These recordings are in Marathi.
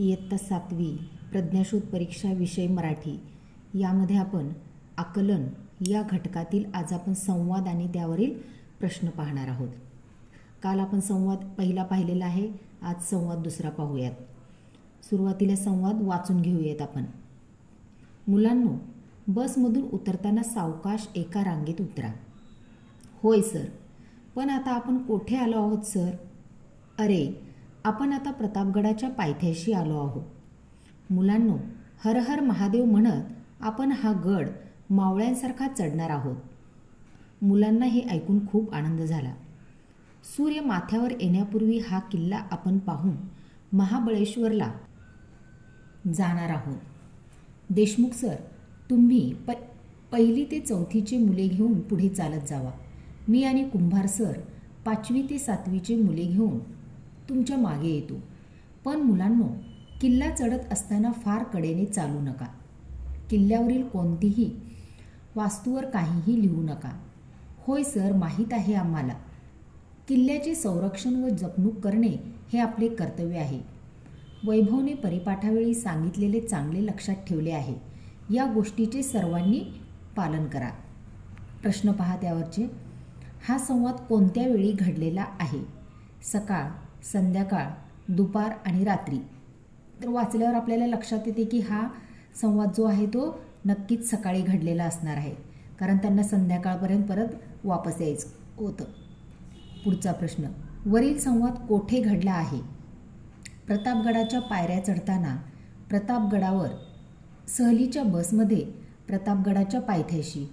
इयत्ता सातवी प्रज्ञाशोध परीक्षा विषय मराठी. यामध्ये आपण आकलन या घटकातील आज आपण संवाद आणि त्यावरील प्रश्न पाहणार आहोत. काल आपण संवाद पहिला पाहिलेला आहे आज संवाद दुसरा पाहूयात. सुरुवातीला संवाद वाचून घेऊयात आपण. मुलांनो बसमधून उतरताना सावकाश एका रांगेत उतरा. होय सर. पण आता आपण कोठे आलो आहोत सर? अरे आपण आता प्रतापगडाच्या पायथ्याशी आलो आहोत. मुलांनो हर हर महादेव म्हणत आपण हा गड मावळ्यांसारखा चढणार आहोत. मुलांना हे ऐकून खूप आनंद झाला. सूर्य माथ्यावर येण्यापूर्वी हा किल्ला आपण पाहून महाबळेश्वरला जाणार आहोत. देशमुख सर तुम्ही प पहिली ते चौथीचे मुले घेऊन पुढे चालत जावा. मी आणि कुंभार सर पाचवी ते सातवीचे मुले घेऊन तुमच्या मागे येतो. पण मुलांनो किल्ला चढत असताना फार कडेने चालू नका. किल्ल्यावरील कोणतीही वास्तूवर काहीही लिहू नका. होय सर माहीत आहे आम्हाला. किल्ल्याचे संरक्षण व जपणूक करणे हे आपले कर्तव्य आहे. वैभवने परिपाठावेळी सांगितलेले चांगले लक्षात ठेवले आहे. या गोष्टीचे सर्वांनी पालन करा. प्रश्न पहा त्यावरचे हा संवाद कोणत्या वेळी घडलेला आहे? सकाळ संध्याकाळ दुपार आणि रात्री. तर वाचल्यावर आपल्याला लक्षात येते की हा संवाद जो आहे तो नक्कीच सकाळी घडलेला असणार आहे. कारण त्यांना संध्याकाळपर्यंत परत वापस यायचं होतं. पुढचा प्रश्न. वरील संवाद कोठे घडला आहे? प्रतापगडाच्या पायऱ्या चढताना प्रतापगडावर सहलीच्या बसमध्ये प्रतापगडाच्या पायथ्याशी.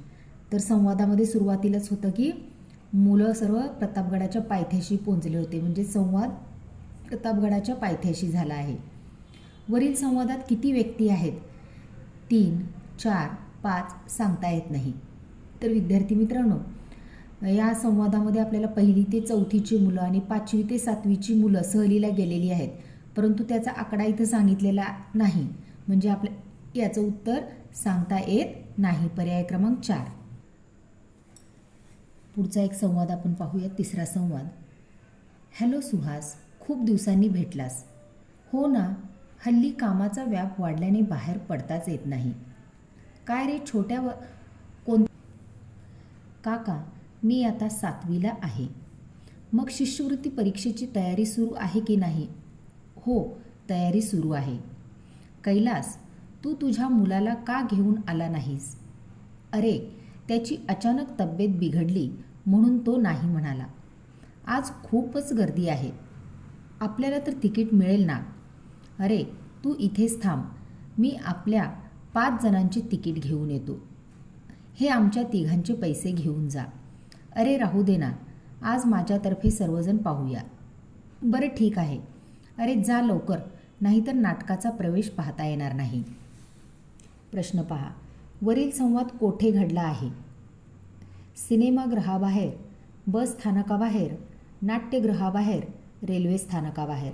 तर संवादामध्ये सुरुवातीलाच होतं की मुलं सर्व प्रतापगडाच्या पायथ्याशी पोचले होते. म्हणजे संवाद प्रतापगडाच्या पायथ्याशी झाला आहे. वरील संवादात किती व्यक्ती आहेत? तीन चार पाच सांगता येत नाही. तर विद्यार्थी मित्रांनो या संवादामध्ये आपल्याला पहिली ते चौथीची मुलं आणि पाचवी ते सातवीची मुलं सहलीला गेलेली आहेत. परंतु त्याचा आकडा इथं सांगितलेला नाही. म्हणजे आपल्या याचं उत्तर सांगता येत नाही. पर्याय क्रमांक चार. पुढचा एक संवाद आपण पाहूया तिसरा संवाद. हॅलो सुहास खूप दिवसांनी भेटलास. हो ना हल्ली कामाचा व्याप वाढल्याने बाहेर पडताच येत नाही. काय रे छोट्या व कोण काका मी आता सातवीला आहे. मग शिष्यवृत्ती परीक्षेची तयारी सुरू आहे की नाही? हो तयारी सुरू आहे. कैलास तू तुझ्या मुलाला का घेऊन आला नाहीस? अरे त्याची अचानक तब्येत बिघडली. म्हणून तो नाही म्हणाला. आज खूपच गर्दी आहे. आपल्याला तर तिकीट मिळेल ना? अरे तू इथेच थांब. मी आपल्या पाच जणांची तिकीट घेऊन येतो. हे आमच्या तिघांचे पैसे घेऊन जा. अरे राहू दे ना. आज माझ्यातर्फे सर्वजण पाहूया. बरं ठीक आहे. अरे जा लवकर. नाहीतर नाटकाचा प्रवेश पाहता येणार नाही. प्रश्न पहा. वरील संवाद कोठे घडला आहे? सिनेमागृहाबाहेर बस स्थानकाबाहेर नाट्यगृहाबाहेर रेल्वे स्थानकाबाहेर.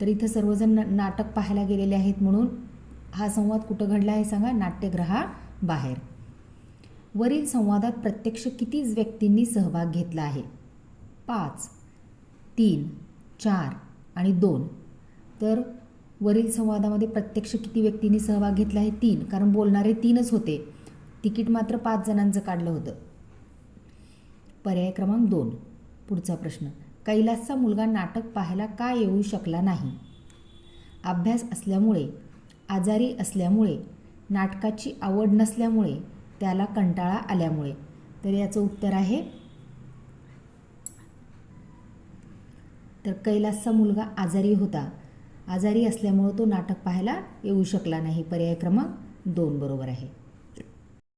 तर इथं सर्वजण न- नाटक पाहायला गेलेले आहेत म्हणून हा संवाद कुठं घडला आहे सांगा नाट्यगृहाबाहेर. वरील संवादात प्रत्यक्ष किती व्यक्तींनी सहभाग घेतला आहे? पाच तीन चार आणि दोन. तर वरील संवादामध्ये प्रत्यक्ष किती व्यक्तींनी सहभाग घेतला आहे? तीन. कारण बोलणारे तीनच होते. तिकीट मात्र पाच जणांचं काढलं होतं. पर्याय क्रमांक दोन. पुढचा प्रश्न. कैलासचा मुलगा नाटक पाहायला का येऊ शकला नाही? अभ्यास असल्यामुळे आजारी असल्यामुळे नाटकाची आवड नसल्यामुळे त्याला कंटाळा आल्यामुळे. तर याचं उत्तर आहे तर कैलासचा मुलगा आजारी होता. आजारी असल्यामुळं तो नाटक पाहायला येऊ शकला नाही. पर्याय क्रमांक दोन बरोबर आहे.